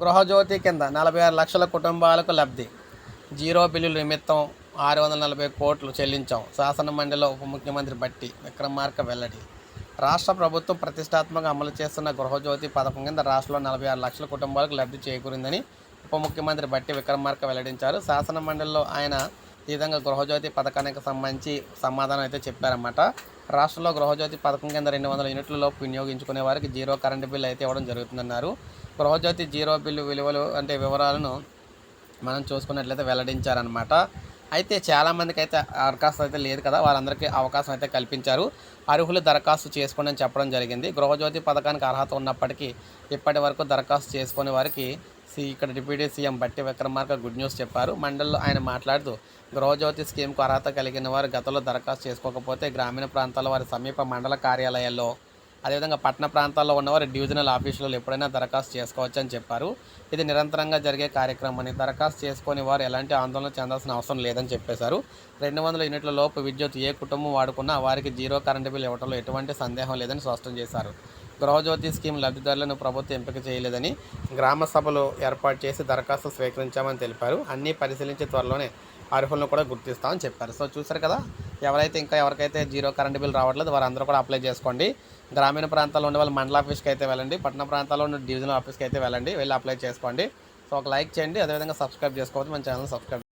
గృహజ్యోతి కింద నలభై ఆరు లక్షల కుటుంబాలకు లబ్ధి. జీరో బిల్లుల నిమిత్తం ఆరు వందల నలభై కోట్లు చెల్లించాం. శాసన మండలిలో ఉప ముఖ్యమంత్రి బట్టి విక్రమార్క వెల్లడి. రాష్ట్ర ప్రభుత్వం ప్రతిష్టాత్మకంగా అమలు చేస్తున్న గృహజ్యోతి పథకం కింద రాష్ట్రంలో నలభై ఆరు లక్షల కుటుంబాలకు లబ్ధి చేకూరిందని ఉప ముఖ్యమంత్రి బట్టి విక్రమార్క వెల్లడించారు. శాసన మండలిలో ఆయన ఈ విధంగా గృహజ్యోతి పథకానికి సంబంధించి సమాధానం అయితే చెప్పారన్నమాట. రాష్ట్రంలో గృహజ్యోతి పథకం కింద రెండు వందల యూనిట్లలోపు వినియోగించుకునే వారికి జీరో కరెంటు బిల్లు అయితే ఇవ్వడం జరుగుతుందన్నారు. గృహజ్యోతి జీరో బిల్లు విలువలు అంటే వివరాలను మనం చూసుకున్నట్లయితే వెల్లడించారనమాట అయితే చాలామందికి అయితే దరఖాస్తు అయితే లేదు కదా వాళ్ళందరికీ అవకాశం అయితే కల్పించారు. అర్హులు దరఖాస్తు చేసుకోండి అని చెప్పడం జరిగింది. గృహజ్యోతి పథకానికి అర్హత ఉన్నప్పటికీ ఇప్పటి వరకు దరఖాస్తు చేసుకునే వారికి సి ఇక్కడ డిప్యూటీ సీఎం బట్టి విక్రమార్క గుడ్ న్యూస్ చెప్పారు. మండలిలో ఆయన మాట్లాడుతూ గృహజ్యోతి స్కీమ్కు అర్హత కలిగిన వారు గతంలో దరఖాస్తు చేసుకోకపోతే గ్రామీణ ప్రాంతాల వారి సమీప మండల కార్యాలయాల్లో అదేవిధంగా పట్టణ ప్రాంతాల్లో ఉన్నవారు డివిజనల్ ఆఫీసులలో ఎప్పుడైనా దరఖాస్తు చేసుకోవచ్చు అని చెప్పారు. ఇది నిరంతరంగా జరిగే కార్యక్రమం అని దరఖాస్తు చేసుకుని వారు ఎలాంటి ఆందోళన చెందాల్సిన అవసరం లేదని చెప్పేశారు. రెండు వందల యూనిట్ల లోపు విద్యుత్ ఏ కుటుంబం వాడుకున్నా వారికి జీరో కరెంటు బిల్ ఇవ్వడంలో ఎటువంటి సందేహం లేదని స్పష్టం చేశారు. గృహజ్యోతి స్కీమ్ లబ్ధిదారులను ప్రభుత్వం ఎంపిక చేయలేదని గ్రామ సభలు ఏర్పాటు చేసి దరఖాస్తు స్వీకరించామని తెలిపారు. అన్నీ పరిశీలించి త్వరలోనే అర్హులను కూడా గుర్తిస్తామని చెప్పారు. సో చూసారు కదా? ఎవరైతే ఇంకా ఎవరికైతే జీరో కరెంట్ బిల్ రావట్లేదు వారందరూ కూడా అప్లై చేసుకోండి. గ్రామీణ ప్రాంతాల్లో ఉండే వాళ్ళు మండల ఆఫీస్కి అయితే వెళ్ళండి. పట్టణ ప్రాంతాల్లో ఉన్న డివిజనల్ ఆఫీస్కి అయితే వెళ్ళండి. వెళ్ళి అప్లై చేసుకోండి. సో ఒక లైక్ చేయండి. అదేవిధంగా సబ్స్క్రైబ్ చేసుకోవచ్చు మన ఛానల్ సబ్స్క్రైబ్